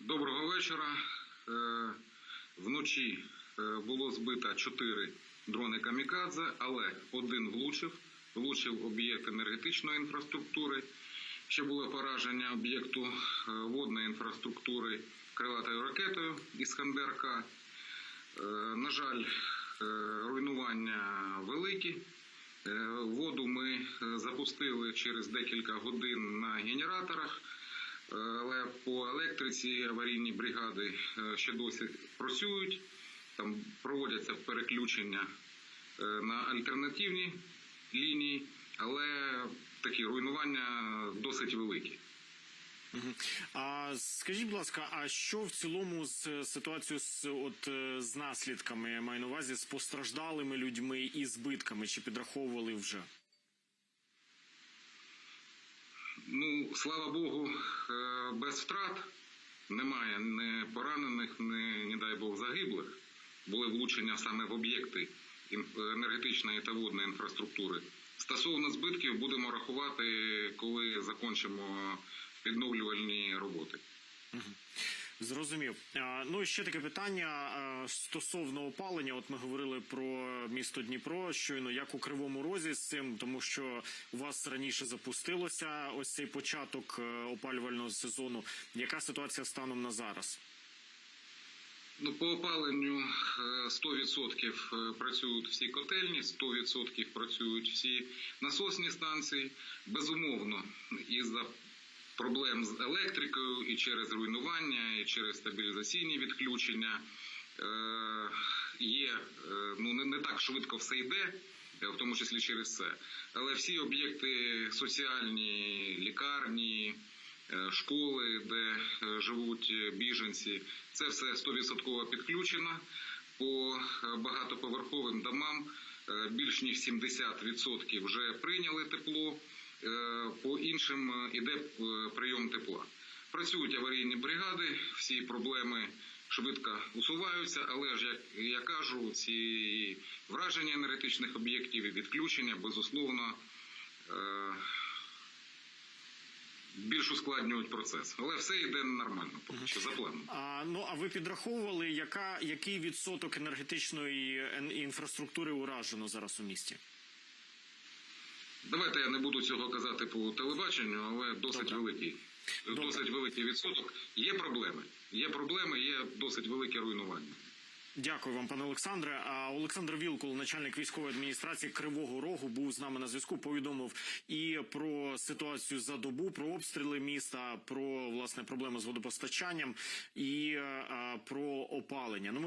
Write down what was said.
Доброго вечора. Е, Вночі е, було збито чотири дрони камікадзе, але один влучив. Влучив об'єкт енергетичної інфраструктури. Ще було пораження об'єкту е, водної інфраструктури крилатою ракетою Іскандер-К. Е, На жаль, руйнування великі. Воду ми запустили через декілька годин на генераторах. Е, Але по електриці аварійні бригади е, ще досі працюють. Там проводяться переключення е, на альтернативні лінії, але такі руйнування досить великі. А скажіть, будь ласка, а що в цілому з ситуацією з от з наслідками я маю на увазі з постраждалими людьми і збитками? Чи підраховували вже? Ну, слава Богу, е, без втрат немає ні поранених, ні, не дай Бог, загиблих. Були влучення саме в об'єкти енергетичної та водної інфраструктури. Стосовно збитків будемо рахувати, коли закінчимо відновлювальні роботи. Зрозумів. Ну і ще таке питання стосовно опалення. От ми говорили про місто Дніпро, щойно як у Кривому Розі з цим, тому що у вас раніше запустилося ось цей початок е, опалювального сезону. Яка ситуація станом на зараз? Ну, по опаленню е, 100% працюють всі котельні, 100% працюють всі насосні станції. Безумовно, із-за проблем з електрикою і через руйнування, і через стабілізаційні відключення е, є, е, ну не, так швидко все йде, е, в тому числі через це. Але всі об'єкти соціальні, лікарні, школи, де живуть біженці, це все 100% підключено. По багатоповерховим домам більш ніж 70% вже прийняли тепло. Е, По іншим е, іде е, прийом тепла. Працюють аварійні бригади, всі проблеми швидко усуваються, але ж як я кажу, ці враження енергетичних об'єктів і відключення безусловно більш ускладнюють процес. Але все йде нормально, поки що за планом. А ну а ви підраховували, яка який відсоток енергетичної інфраструктури уражено зараз у місті? Давайте я не буду цього казати по телебаченню, але досить Добре. великий. Добре. Досить великий відсоток. Є проблеми. Є проблеми, є досить велике руйнування. Дякую вам, пане Олександре. А Олександр Вілкул, начальник військової адміністрації Кривого Рогу, був з нами на зв'язку. Повідомив і про ситуацію за добу, про обстріли міста, про власне проблеми з водопостачанням і про опалення. Ну ми